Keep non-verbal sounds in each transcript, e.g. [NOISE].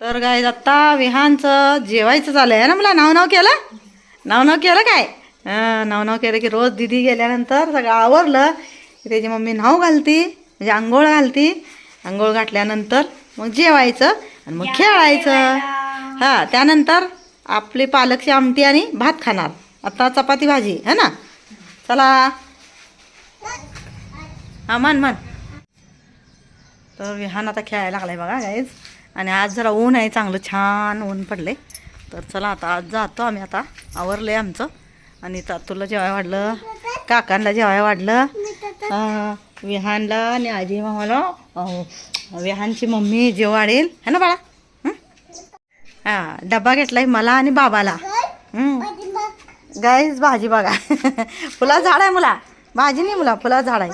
तर काय आता विहानचं जेवायचं चाललंय है ना मला? नाव नाव केलं? नाव नाव केलं काय? हं, नाव नाव केलं की रोज दिदी गेल्यानंतर सगळं आवरलं. की त्याची मम्मी नाव घालती म्हणजे आंघोळ घालती. आंघोळ घातल्यानंतर मग जेवायचं आणि मग खेळायचं. हां त्यानंतर आपली पालकची आमटी आणि भात खाणार. आता चपाती भाजी है ना? चला. हा मन मन तर विहान आता खेळायला लागलाय बघा गाईज आणि आज जरा ऊन आहे चांगलं छान ऊन पडले तर चला आता आज जातो आम्ही आता. आवरले आमचं. आणि तातूला जेवाय वाढलं काकांना जेवाय वाढलं विहानला आणि आजी मामाला विहानची मम्मी जेवाडेल वाढेल. है ना बाळा? हा? डबा घेतलाय मला आणि बाबाला. गाईज भाजी बघा. [LAUGHS] फुला झाड आहे मुला. भाजी नाही मुला फुला झाड आहे.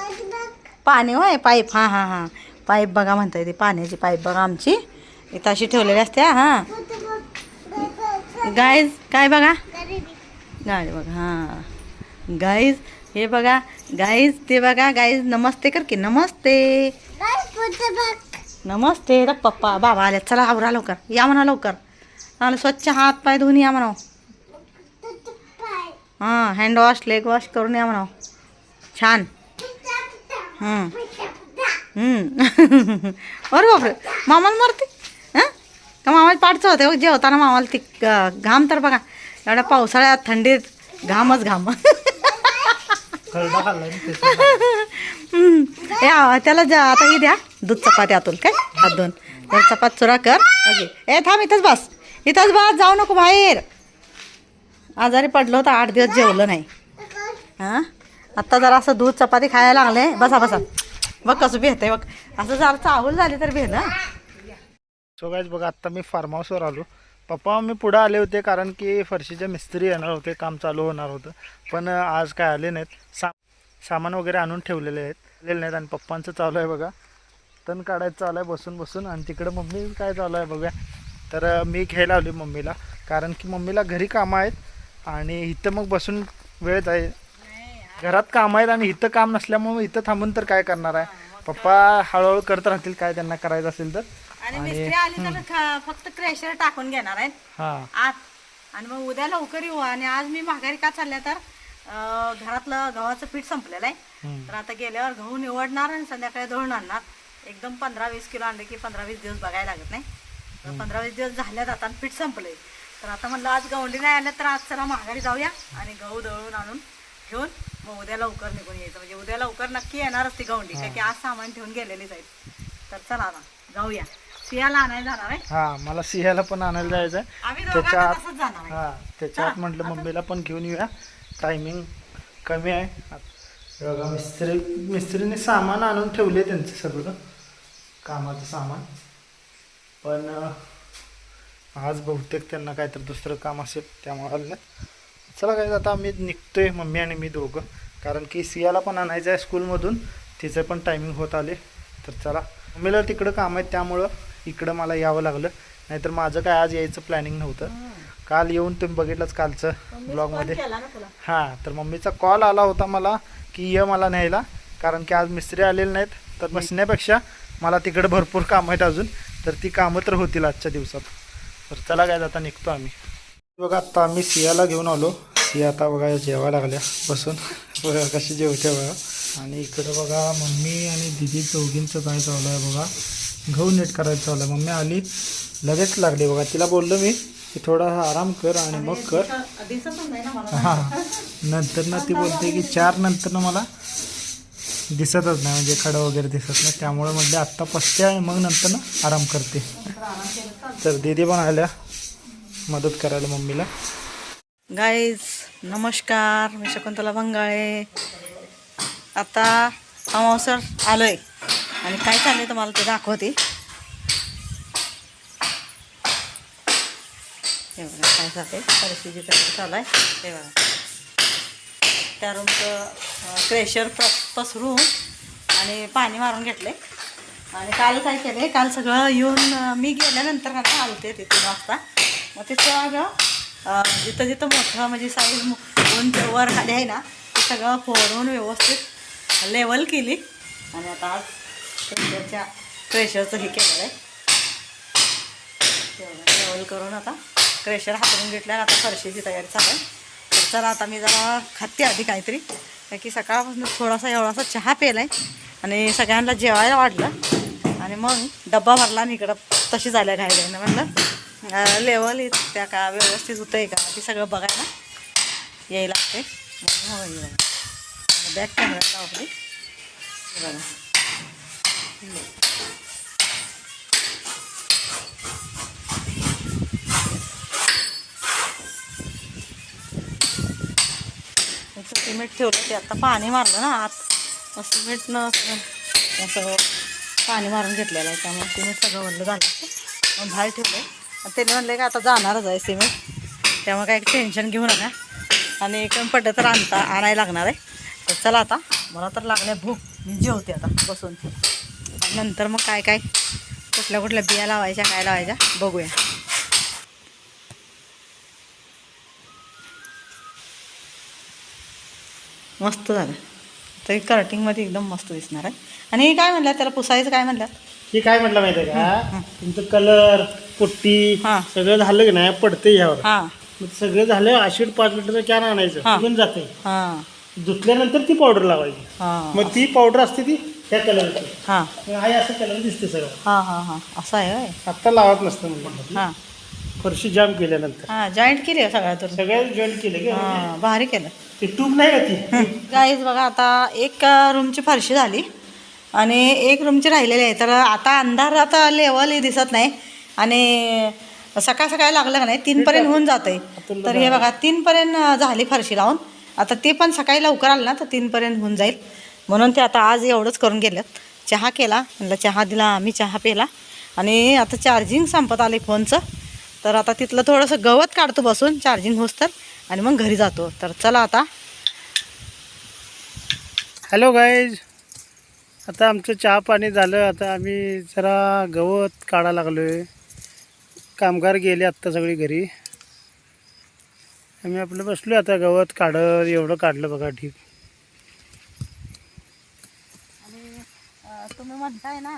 पाणी होय पाईप. हां हां हां. पाईप बघा म्हणता येते पाण्याची पाईप बघा आमची. इथं अशी ठेवलेली असते हां गाईज काय बघा? गाडी बघा हां. गाईज हे बघा गाईज ते बघा गाईज नमस्ते कर की नमस्ते. नमस्ते र पप्पा बाबा आले चला आवरा लवकर या म्हणा लवकर. चालेल स्वच्छ हात पाय धुवून या म्हणाव. हां हँड वॉश लेग वॉश करून या म्हणाव. छान. हं. [LAUGHS] अरे बापरे मामाला मारते? का मामाला पाठचं होते जेवताना मामाला ती घाम तर बघा एवढ्या पावसाळ्यात थंडीत घामच घाम. त्याला जा आता ही द्या दूध चपाती आतून काय? हात दोन. तर चपात चुरा कर. ए थांब इथंच बस. इथंच बस जाऊ नको बाहेर. आजारी पडलो तर आठ दिवस जेवलं नाही. हां? आत्ता जरा असं दूध चपाती खायला लागले बसा बसा. बघ कसं भेटतंय बघ. असं जरा चावल झाली तर भेल. सो गायज बघा आत्ता मी फार्म हाऊसवर आलो. पप्पा मी पुढं आले होते कारण की फरशीचे मिस्त्री येणार होते काम चालू होणार होतं. पण आज काय आले नाहीत. सा सामान वगैरे आणून ठेवलेले आहेत. आलेले नाहीत आणि पप्पांचं चालू आहे बघा. तण काढायचं चालू आहे बसून बसून आणि तिकडं मम्मी काय चालू आहे बघूया. तर मी घ्यायला आली मम्मीला. कारण की मम्मीला घरी कामं आहेत आणि इथं मग बसून वेळच आहे घरात काम आहेत आणि इथं काम नसल्यामुळे इथं थांबून तर काय करणार आहे? पप्पा हळूहळू करत राहतील काय त्यांना करायचं असेल तर. आणि मिस्त्री आली तर खा- फक्त क्रेशर टाकून घेणार आहेत. हां. आत. आणि मग उद्या लवकर येऊ आणि आज मी माघारी का चालल्या तर अं, घरातलं गव्हाचं पीठ संपलेलं आहे. हम्म. तर आता गेल्यावर गहू निवडणार आणि संध्याकाळी दळून आणणार. एकदम पंधरा वीस किलो आणले की पंधरा वीस दिवस बघायला लागत नाही. तर पंधरा वीस दिवस झाल्यात आता आणि पीठ संपलंय. तर आता म्हणलं आज गवंडी नाही आल्या तर आज चला माघारी जाऊया आणि गहू दळून आणून घेऊन मग उद्या लवकर निघून यायचं. म्हणजे उद्या लवकर नक्की येणारच ती गवंडी काय की आज सामान ठेवून गेलेलीच आहेत. तर चला ना जाऊया. सियाला आणायला जाणार आहे. हा मला सिंहाला पण आणायला जायचं आहे. आम्ही त्याच्या दोघांना आत तसंच जाणार आहे. हा त्याच्या आत म्हटलं मम्मीला पण घेऊन येऊया. टायमिंग कमी आहे. बघा मिस्त्री मिस्त्रीने सामान आणून ठेवले त्यांचं सगळं. कामाचं सामान. पण अं, आज बहुतेक त्यांना काहीतरी दुसरं काम असेल त्यामुळे आलं नाही चला काय आता आम्ही निघतोय मम्मी आणि मी दोघं. कारण की सियाला पण आणायचं आहे स्कूलमधून तिचं पण टायमिंग होत आले. तर चला. मम्मीला तिकडं काम आहे त्यामुळं इकडं मला यावं लागलं. नाहीतर माझं काय आज यायचं प्लॅनिंग नव्हतं. काल येऊन तुम्ही बघितलंच कालचं ब्लॉगमध्ये हां तर मम्मीचा कॉल आला होता मला की ये मला न्यायला. कारण की आज मिस्त्री आलेले नाहीत. तर बसण्यापेक्षा मला तिकडे भरपूर कामं आहेत अजून. तर ती कामं तर होतील आजच्या दिवसात. तर चला काय आता निघतो आम्ही. बघा आत्ता आम्ही सियाला घेऊन आलो. सिया आता बघा जेवायला लागल्या बसून. बघा कशी जेवते बघा. आणि इकडं बघा मम्मी आणि दिदी चौघींचं काय चालू आहे बघा. गहू नीट करायचं चालू आहे मम्मी आली लगेच लागली बघा. तिला बोललो मी की थोडा आराम कर आणि मग कर. ना हा. नंतर ना ती बोलते की चार नंतर मला दिसतच नाही. म्हणजे खडं वगैरे दिसत नाही. त्यामुळे म्हणजे आत्ता पसते आणि मग नंतर ना आराम करते. तर दीदी पण आल्या. मदत करायला मम्मीला. गाईज नमस्कार. मी शकुंतला बंगाळे. आता अमावसर आलोय. आणि काय चाललंय तुम्हाला ते दाखवते. हे बघा काय चालते परिस्थिती कसं चालू आहे. हे बघा. त्या रूमचं प्रेशर प पसरून आणि पाणी मारून घेतले आणि काल काय केलं काल सगळं येऊन मी गेल्यानंतर आता आलते ते तीन वाजता. मग तिथं अगं जिथं जिथं मोठं म्हणजे साईज उंच वर खाली आहे ना ते सगळं फोडून व्यवस्थित लेवल केली. आणि आता आज प्रेशरच्या क्रेशरचं हे केलेलं आहे. लेवल करून आता क्रेशर हातरून घेतल्या आता फरशीची तयारी चालू आहे. तर चला आता मी जरा खाते आधी काहीतरी. कारण की सकाळपासून थोडासा एवढासा चहा पेलाय आणि सगळ्यांना जेवायला वाटलं आणि मग डब्बा भरला आणि इकडं तशी झाल्या घायला म्हणलं लेवल त्या का व्यवस्थित होतं आहे का? ते सगळं बघायला यायला लागते मग बॅक कॅमेरा लावली. बघा. सिमेंट ठेवलं ते आता पाणी मारलं ना आत. मग सिमेंटनं सगळं पाणी मारून घेतलेलं आहे. त्यामुळे सिमेंट सगळं म्हणलं झालं बाहेर ठेवलं आहे आणि त्याने म्हणलं की आता जाणारच आहे सिमेंट. त्यामुळे काय टेन्शन घेऊ नका. आणि कमी पडलं तर आणता आणायला लागणार आहे. तर चला आता. मला तर लागलं भूक. मी जेवते आता बसून. आणि नंतर मग काय काय? कुठल्या कुठल्या बिया लावायच्या काय लावायच्या? बघूया. मस्त झालं. तर कर्टिंगमध्ये एकदम मस्त दिसणार आहे. आणि काय म्हणलं त्याला पुसायचं काय म्हणलं हे काय म्हटलं माहिती आहे का तुमचं कलर पुट्टी. सगळं झालं की नाही? पडते यावर हां. सगळं झालं आशीड पाच लिटरचं कॅन आणायचं. जाते हां. धुतल्यानंतर ती पावडर लावायची. मग ती पावडर असते ती ह्या कलरची. हां. आहे असं कलर दिसते सगळं हां हां हां. असं आहे होय. आत्ता लावत नसतं म्हणजे हां. फरशी जाम केल्यानंतर. हां जॉईंट केली सगळ्या तर. सगळ्या जॉईन केले की? हां भारी केलं. ते ट्यूब नाही का ती? [LAUGHS] गाईज बघा आता एक रूमची फरशी झाली आणि एक रूमची राहिलेली आहे. तर आता अंधार आता लेवल दिसत नाही. आणि सकाळ सकाळी लागलं का नाही? तीनपर्यंत होऊन जात आहे तर हे बघा. तीनपर्यंत झाली फरशी लावून. आता ते पण सकाळी लवकर आलं ना तर तीनपर्यंत होऊन जाईल. म्हणून ते आता आज एवढंच करून गेलं. चहा केला म्हणलं चहा दिला आम्ही चहा पेला आणि आता चार्जिंग संपत आले फोनचं. तर आता तिथलं थोडंसं गवत काढतो बसून चार्जिंग होस तर आणि मग घरी जातो. तर चला आता. हॅलो गाईज आता आमचं चहा पाणी झालं. आता आम्ही जरा गवत काढा आहे कामगार गेले आत्ता सगळी घरी. आम्ही आपलं बसलो आता गवत काढत एवढं काढलं बघा ठीक आणि अं, तुम्ही म्हणताय ना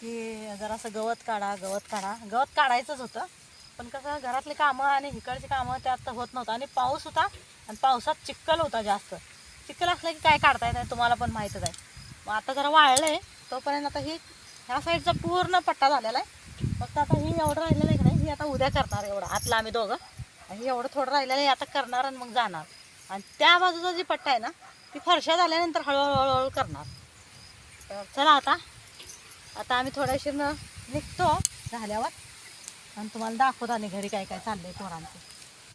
की जरासं गवत काढा गवत काढा. गवत काढायचंच होतं पण कसं घरातली कामं आणि इकडची कामं त्यात होत नव्हतं. आणि पाऊस होता आणि पावसात चिक्कल होता जास्त. चिक्कल असलं की काय काढता येत नाही तुम्हाला पण माहीतच आहे. मग आता जरा वाळलं आहे तोपर्यंत आता ही ह्या साईडचा पूर्ण पट्टा झालेला आहे. फक्त आता ही एवढं राहिलेलं आहे की नाही ही आता उद्या करणार एवढं. आतला आम्ही दोघं. आणि एवढं थोडं राहिलेलं आहे आता करणार आणि मग जाणार. आणि त्या बाजूचा जी पट्टा आहे ना ती फरशा झाल्यानंतर हळूहळू हळूहळू करणार. तर चला आता. आता आम्ही थोड्याशी निघतो झाल्यावर. आणि तुम्हाला दाखवता आणि घरी काय काय चाललंय पोरांचं.